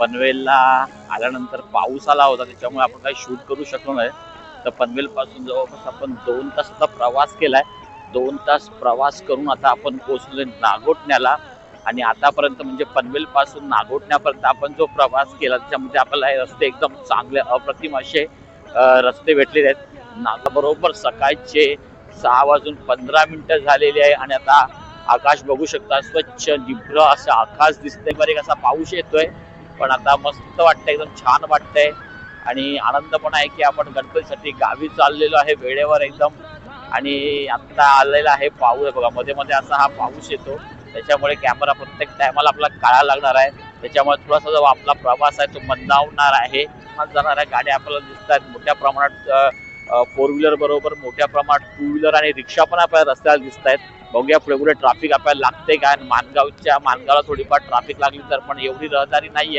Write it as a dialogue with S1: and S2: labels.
S1: पनवेलला आल्यानंतर पाऊस आला होता त्याच्यामुळे आपण काही शूट करू शकलो नाही. तर पनवेलपासून जवळपास आपण दोन तासाचा प्रवास केलाय. दोन तास प्रवास करून आता आपण पोहोचलोय नागोठण्याला आणि आतापर्यंत म्हणजे पनवेलपासून नागोटण्यापर्यंत नागोठण्यापर्यंत आपण जो प्रवास केला त्याच्यामध्ये आपल्याला हे रस्ते एकदम चांगले अप्रतिम असे रस्ते भेटलेले आहेत. नागाबरोबर सकाळचे सहा वाजून पंधरा मिनिटं झालेली आहे आणि आता आकाश बघू शकता स्वच्छ निभ्र असं आकाश दिसतंय. बरे असा पाऊस येतोय. पण आता मस्त वाटतंय एकदम छान वाटतंय. आणि आनंद पण आहे की आपण गणपतीसाठी गावी चाललेलो आहे वेळेवर एकदम. आणि आता आलेला आहे पाऊस बघा मध्ये मध्ये असा हा पाऊस येतो. त्याच्यामुळे कॅमेरा प्रत्येक टायमाला आपला काळा लागणार आहे. त्याच्यामुळे थोडासा जो आपला प्रवास आहे तो मंदावणार आहे. जाणाऱ्या गाड्या आपल्याला दिसत आहेत. मोठ्या प्रमाणात फोर व्हीलर बरोबर मोठ्या प्रमाणात टू व्हीलर आणि रिक्षा पण आपल्याला रस्त्याला दिसत आहेत. बघूया पुढे पुढे ट्रॅफिक आपल्याला लागते काय. आणि मानगावच्या मानगावला थोडीफार ट्रॅफिक लागली तर पण एवढी रहदारी नाहीये.